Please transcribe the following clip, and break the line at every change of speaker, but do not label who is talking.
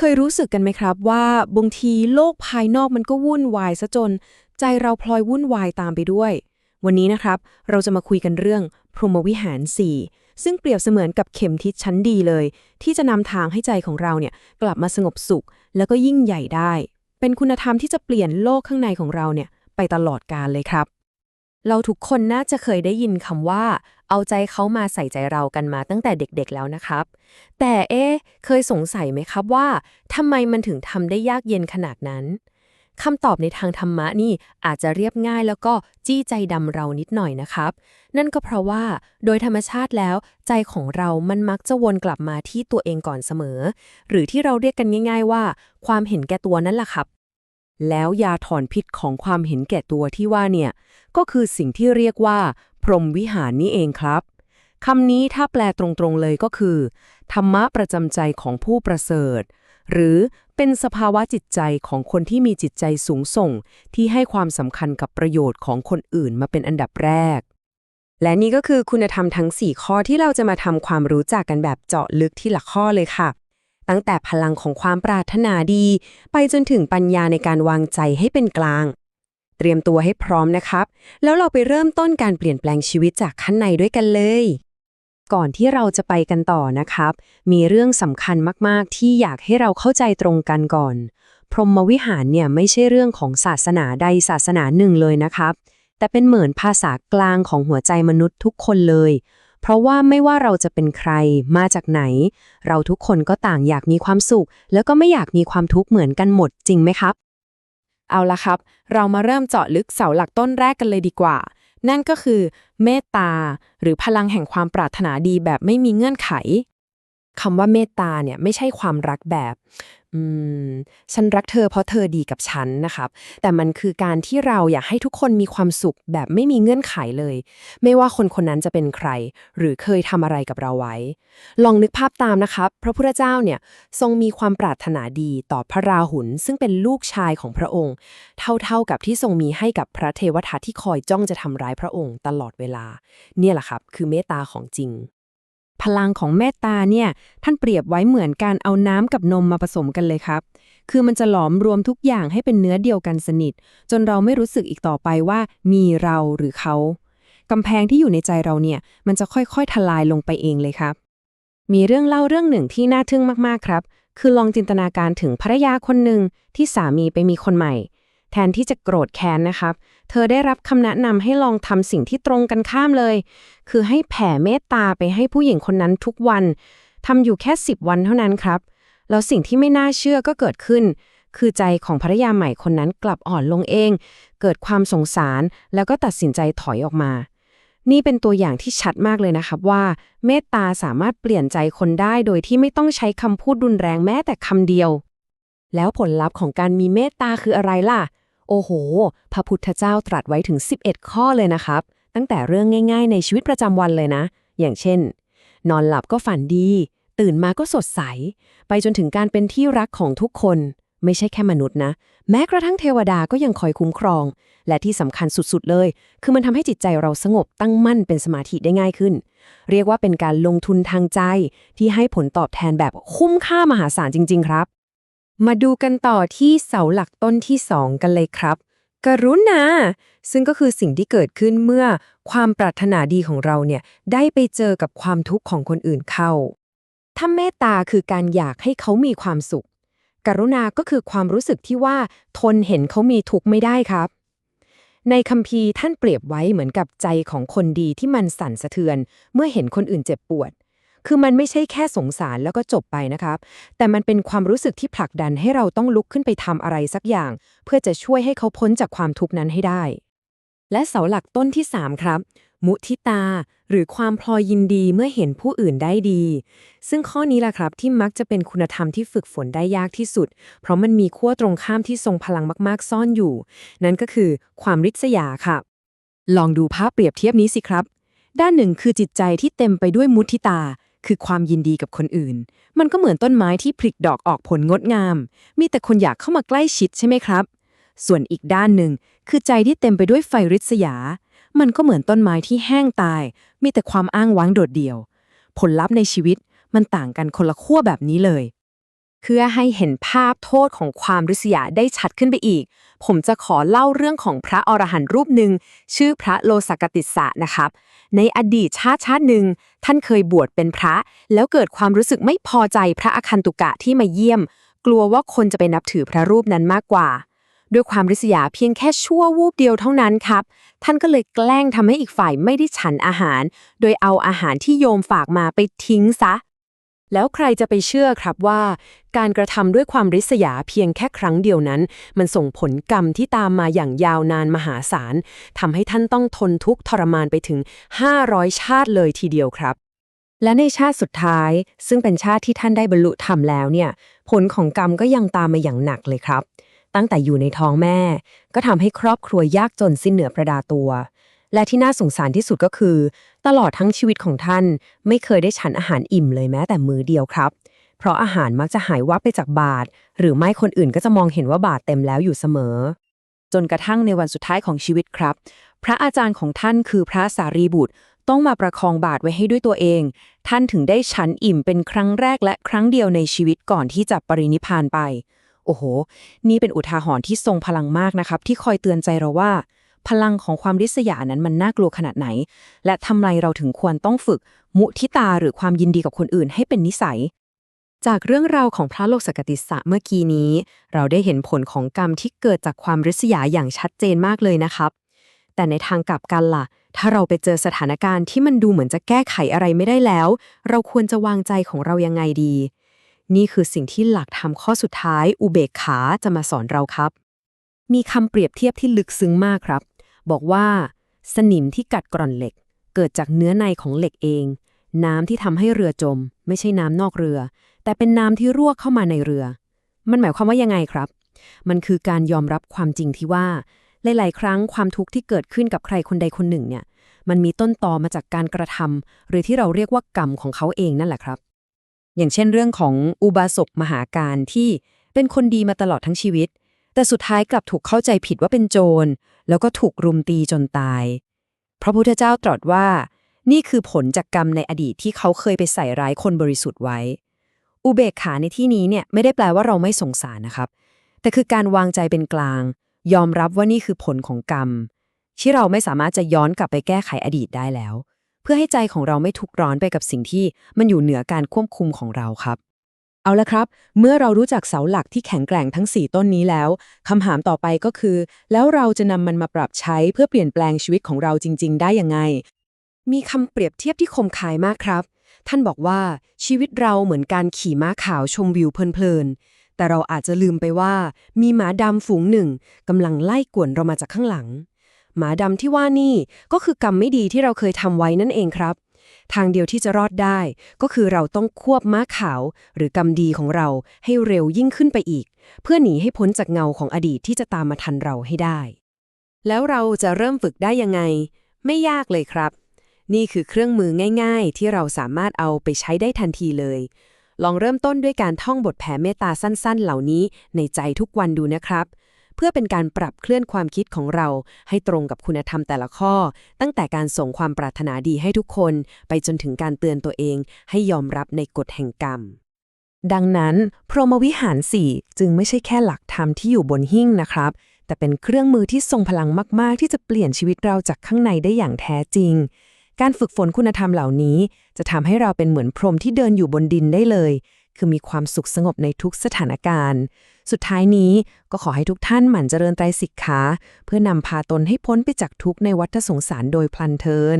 เคยรู้สึกกันไหมครับว่าบางทีโลกภายนอกมันก็วุ่นวายซะจน ใจเราพลอยวุ่นวายตามไปด้วย วันนี้นะครับ เราจะมาคุยกันเรื่องพรหมวิหาร 4 ซึ่งเปรียบเสมือนกับเข็มทิศชั้นดีเลย ที่จะนำทางให้ใจของเราเนี่ยกลับมาสงบสุข แล้วก็ยิ่งใหญ่ได้ เป็นคุณธรรมที่จะเปลี่ยนโลกข้างในของเราเนี่ยไปตลอดกาลเลยครับ
เราทุกคนน่าจะเคยได้ยินคำว่า เอาใจเขามาใส่ใจเรากันมาตั้งแต่เด็กๆแล้วนะครับ แต่เอ๊ะเคยสงสัยไหมครับว่าทำไมมันถึงทำได้ยากเย็นขนาดนั้นคำตอบในทางธรรมะนี่อาจจะเรียบง่ายแล้วก็จี้ใจดำเรานิดหน่อยนะครับ นั่นก็เพราะว่าโดยธรรมชาติแล้ว ใจของเรามันมักจะวนกลับมาที่ตัวเองก่อนเสมอ หรือที่เราเรียกกันง่าย ๆ ว่า ความเห็นแก่ตัวนั่นแหละครับ
แล้วยาถอนพิษของความเห็นแก่ตัวที่ว่าเนี่ยก็คือสิ่งที่เรียกว่า พรหมวิหารนี่เองครับคำนี้ถ้าแปลตรงๆเลยก็คือ ธรรมะประจำใจของผู้ประเสริฐ หรือเป็นสภาวะจิตใจของคนที่มีจิตใจสูงส่ง ที่ให้ความสำคัญกับประโยชน์ของคนอื่นมาเป็นอันดับแรก
และนี่ก็คือคุณธรรมทั้ง 4 ข้อที่เราจะมาทำความรู้จักกันแบบเจาะลึกที่ละข้อเลยค่ะ ตั้งแต่พลังของความปรารถนาดี ไปจนถึงปัญญาในการวางใจให้เป็นกลาง เตรียมตัวให้พร้อมนะครับ แล้วเราไปเริ่มต้นการเปลี่ยนแปลงชีวิตจากข้างในด้วยกันเลย ก่อนที่เราจะไปกันต่อนะครับ มีเรื่องสำคัญมาก ๆ ที่อยากให้เราเข้าใจตรงกันก่อน พรหมวิหารเนี่ยไม่ใช่เรื่องของศาสนาใดศาสนาหนึ่งเลยนะครับ แต่เป็นเหมือนภาษากลางของหัวใจมนุษย์ทุกคนเลย เพราะว่าไม่ว่าเราจะเป็นใครมาจากไหน เราทุกคนก็ต่างอยากมีความสุข แล้วก็ไม่อยากมีความทุกข์เหมือนกันหมดจริงไหมครับ
เอาละครับ เรามาเริ่มเจาะลึกเสาหลักต้นแรกกันเลยดีกว่า นั่นก็คือ เมตตา หรือพลังแห่งความปรารถนาดีแบบไม่มีเงื่อนไข คำว่าเมตตาเนี่ยไม่ใช่ความรักแบบอืมฉันรักเธอเพราะเธอดีกับฉันนะครับ แต่มันคือการที่เราอยากให้ทุกคนมีความสุขแบบไม่มีเงื่อนไขเลย ไม่ว่าคนคนนั้นจะเป็นใคร หรือเคยทำอะไรกับเราไว้ ลองนึกภาพตามนะครับ พระพุทธเจ้าเนี่ยทรงมีความปรารถนาดีต่อพระราหุลซึ่งเป็นลูกชายของพระองค์ เท่าๆกับที่ทรงมีให้กับพระเทวทัตที่คอยจ้องจะทำร้ายพระองค์ตลอดเวลา เนี่ยแหละครับ คือเมตตาของจริง พลังของเมตตาเนี่ยท่านเปรียบไว้เหมือนการเอาน้ำกับนมมาผสมกันเลยครับ คือมันจะหลอมรวมทุกอย่างให้เป็นเนื้อเดียวกันสนิท จนเราไม่รู้สึกอีกต่อไปว่ามีเราหรือเขากำแพงที่อยู่ในใจเราเนี่ยมันจะค่อยๆ ทลายลงไปเองเลยครับ มีเรื่องเล่าเรื่องหนึ่งที่น่าทึ่งมากๆครับ คือลองจินตนาการถึงภรรยาคนหนึ่งที่สามีไปมีคนใหม่ แทนที่จะโกรธแค้นนะครับ เธอได้รับคำแนะนำให้ลองทำสิ่งที่ตรงกันข้ามเลย คือให้แผ่เมตตาไปให้ผู้หญิงคนนั้นทุกวันทำอยู่แค่ 10 วันเท่านั้นครับ แล้วสิ่งที่ไม่น่าเชื่อก็เกิดขึ้น คือใจของภรรยาใหม่คนนั้นกลับอ่อนลงเอง เกิดความสงสาร แล้วก็ตัดสินใจถอยออกมา นี่เป็นตัวอย่างที่ชัดมากเลยนะครับว่า เมตตาสามารถเปลี่ยนใจคนได้โดยที่ไม่ต้องใช้คำพูดรุนแรงแม้แต่คำเดียว แล้วผลลัพธ์ของการมีเมตตาคืออะไรล่ะ โอ้โห พระพุทธเจ้าตรัสไว้ถึง 11 ข้อเลยนะครับ ตั้งแต่เรื่องง่าย ๆ ในชีวิตประจำวันเลยนะ อย่างเช่น นอนหลับก็ฝันดี ตื่นมาก็สดใส ไปจนถึงการเป็นที่รักของทุกคน ไม่ใช่แค่มนุษย์นะ แม้กระทั่งเทวดาก็ยังคอยคุ้มครอง และที่สำคัญสุดๆเลย คือมันทำให้จิตใจเราสงบตั้งมั่นเป็นสมาธิได้ง่ายขึ้น เรียกว่าเป็นการลงทุนทางใจที่ให้ผลตอบแทนแบบคุ้มค่ามหาศาลจริง ๆ ครับ มาดูกันต่อที่เสาหลักต้นที่2กันเลยครับ กรุณา ซึ่งก็คือสิ่งที่เกิดขึ้นเมื่อความปรารถนาดีของเราเนี่ยได้ไปเจอกับความทุกข์ของคนอื่นเข้า ถ้าเมตตาคือการอยากให้เขามีความสุข กรุณาก็คือความรู้สึกที่ว่าทนเห็นเขามีทุกข์ไม่ได้ครับ ในคัมภีร์ท่านเปรียบไว้เหมือนกับใจของคนดีที่มันสั่นสะเทือน เมื่อเห็นคนอื่นเจ็บปวด คือมันไม่ใช่แค่สงสารแล้วก็จบไปนะครับ แต่มันเป็นความรู้สึกที่ผลักดันให้เราต้องลุกขึ้นไปทำอะไรสักอย่าง เพื่อจะช่วยให้เขาพ้นจากความทุกข์นั้นให้ได้ และเสาหลักต้นที่ 3 ครับ มุทิตา หรือความพลอยยินดีเมื่อเห็นผู้อื่นได้ดี ซึ่งข้อนี้ล่ะครับที่มักจะเป็นคุณธรรมที่ฝึกฝนได้ยากที่สุด เพราะมันมีขั้วตรงข้ามที่ทรงพลังมากๆ ซ่อนอยู่ นั่นก็คือความริษยาค่ะ ลองดูภาพเปรียบเทียบนี้สิครับด้านหนึ่งคือจิตใจที่เต็มไปด้วยมุทิตา คือความยินดีกับคนอื่น มันก็เหมือนต้นไม้ที่ผลิดอกออกผลงดงาม มีแต่คนอยากเข้ามาใกล้ชิดใช่ไหมครับ ส่วนอีกด้านหนึ่งคือใจที่เต็มไปด้วยไฟริษยา มันก็เหมือนต้นไม้ที่แห้งตาย มีแต่ความอ้างว้างโดดเดี่ยว ผลลัพธ์ในชีวิตมันต่างกันคนละขั้วแบบนี้เลย เพื่อให้เห็นภาพโทษของความริษยาได้ชัดขึ้นไปอีก ผมจะขอเล่าเรื่องของพระอรหันต์รูปหนึ่ง ชื่อพระโลสกติสะนะครับ ในอดีตชาติชาติหนึ่ง ท่านเคยบวชเป็นพระ แล้วเกิดความรู้สึกไม่พอใจพระอคันตุกะที่มาเยี่ยม กลัวว่าคนจะไปนับถือพระรูปนั้นมากกว่า ด้วยความริษยาเพียงแค่ชั่ววูบเดียวเท่านั้นครับ ท่านก็เลยแกล้งทำให้อีกฝ่ายไม่ได้ฉันอาหาร โดยเอาอาหารที่โยมฝากมาไปทิ้งซะ
แล้วใครจะไปเชื่อครับว่า การกระทำด้วยความริษยาเพียงแค่ครั้งเดียวนั้น มันส่งผลกรรมที่ตามมาอย่างยาวนานมหาศาลทำให้ท่านต้องทนทุกข์ทรมานไปถึง 500 ชาติเลยทีเดียวครับ และในชาติสุดท้าย ซึ่งเป็นชาติที่ท่านได้บรรลุธรรมแล้วเนี่ย ผลของกรรมก็ยังตามมาอย่างหนักเลยครับ ตั้งแต่อยู่ในท้องแม่ ก็ทำให้ครอบครัวยากจนสิ้นเหนือประดาตัว และที่น่าสงสารที่สุดก็คือ ตลอดทั้งชีวิตของท่าน ไม่เคยได้ฉันอาหารอิ่มเลยแม้แต่มือเดียวครับ เพราะอาหารมักจะหายวับไปจากบาท หรือไม่คนอื่นก็จะมองเห็นว่าบาทเต็มแล้วอยู่เสมอ จนกระทั่งในวันสุดท้ายของชีวิตครับ พระอาจารย์ของท่านคือพระสารีบุตร ต้องมาประคองบาทไว้ให้ด้วยตัวเอง ท่านถึงได้ฉันอิ่มเป็นครั้งแรกและครั้งเดียวในชีวิตก่อนที่จะปรินิพพานไป โอ้โห นี่เป็นอุทาหรณ์ที่ทรงพลังมากนะครับ ที่คอยเตือนใจเราว่า พลังของความริษยานั้นมันน่ากลัวขนาดไหน และทำไมเราถึงควรต้องฝึก มุทิตาหรือความยินดีกับคนอื่นให้เป็นนิสัย จากเรื่องราวของพระโลกสกติสะเมื่อกี้นี้ เราได้เห็นผลของกรรมที่เกิดจากความริษยาอย่างชัดเจนมากเลยนะครับ แต่ในทางกลับกันล่ะ ถ้าเราไปเจอสถานการณ์ที่มันดูเหมือนจะแก้ไขอะไรไม่ได้แล้ว เราควรจะวางใจของเรายังไงดี นี่คือสิ่งที่หลักธรรมข้อสุดท้าย อุเบกขาจะมาสอนเราครับมีคำเปรียบเทียบที่ลึกซึ้งมากครับ บอกว่า สนิมที่กัดกร่อนเหล็ก เกิดจากเนื้อในของเหล็กเอง น้ำที่ทำให้เรือจม ไม่ใช่น้ำนอกเรือ แต่เป็นน้ำที่รั่วเข้ามาในเรือ มันหมายความว่ายังไงครับ มันคือการยอมรับความจริงที่ว่า หลาย ๆ ครั้งความทุกข์ที่เกิดขึ้นกับใครคนใดคนหนึ่งเนี่ย มันมีต้นตอมาจากการกระทำหรือที่เราเรียกว่ากรรมของเขาเองนั่นแหละครับ อย่างเช่นเรื่องของอุบาสกมหาการที่เป็นคนดีมาตลอดทั้งชีวิต แต่สุดท้ายกลับถูกเข้าใจผิดว่าเป็นโจร แล้วก็ถูกรุมตีจนตาย พระพุทธเจ้าตรัสว่า นี่คือผลจากกรรมในอดีตที่เขาเคยไปใส่ร้ายคนบริสุทธิ์ไว้ อุเบกขาในที่นี้เนี่ยไม่ได้แปลว่าเราไม่สงสารนะครับ แต่คือการวางใจเป็นกลาง ยอมรับว่านี่คือผลของกรรม ที่เราไม่สามารถจะย้อนกลับไปแก้ไขอดีตได้แล้ว เพื่อให้ใจของเราไม่ทุกข์ร้อนไปกับสิ่งที่มันอยู่เหนือการควบคุมของเราครับ เอาละครับ เมื่อเรารู้จักเสาหลักที่แข็งแกร่งทั้ง 4 ต้นนี้แล้วคำถามต่อไปก็คือ แล้วเราจะนำมันมาปรับใช้เพื่อเปลี่ยนแปลงชีวิตของเราจริง ๆ ได้ยังไง มีคำเปรียบเทียบที่คมคายมากครับ ท่านบอกว่าชีวิตเราเหมือนการขี่ม้าขาวชมวิวเพลินๆแต่เราอาจจะลืมไปว่า มีหมาดำฝูงหนึ่งกำลังไล่กวนเรามาจากข้างหลัง หมาดำที่ว่านี่ก็คือกรรมไม่ดีที่เราเคยทำไว้นั่นเองครับ ทางเดียวที่จะรอดได้ ก็คือเราต้องควบม้าขาว หรือกรรมดีของเราให้เร็วยิ่งขึ้นไปอีก เพื่อหนีให้พ้นจากเงาของอดีตที่จะตามมาทันเราให้ได้ แล้วเราจะเริ่มฝึกได้ยังไง ไม่ยากเลยครับ นี่คือเครื่องมือง่าย ๆ ที่เราสามารถเอาไปใช้ได้ทันทีเลย ลองเริ่มต้นด้วยการท่องบทแผ่เมตตาสั้น ๆ เหล่านี้ในใจทุกวันดูนะครับ เพื่อเป็นการปรับเคลื่อนความคิดของเรา ให้ตรงกับคุณธรรมแต่ละข้อ ตั้งแต่การส่งความปรารถนาดีให้ทุกคน ไปจนถึงการเตือนตัวเอง ให้ยอมรับในกฎแห่งกรรม ดังนั้น พรหมวิหาร4จึงไม่ใช่แค่หลักธรรมที่อยู่บนหิ้งนะครับ แต่เป็นเครื่องมือที่ทรงพลังมาก ๆ ที่จะเปลี่ยนชีวิตเราจากข้างในได้อย่างแท้จริงการฝึกฝนคุณธรรมเหล่านี้ จะทำให้เราเป็นเหมือนพรหมที่เดินอยู่บนดินได้เลย คือมีความสุขสงบในทุกสถานการณ์ สุดท้ายนี้ก็ขอให้ทุกท่านหมั่นเจริญไตรสิกขา เพื่อนำพาตนให้พ้นไปจากทุกในวัฏสงสารโดยพลันเทิน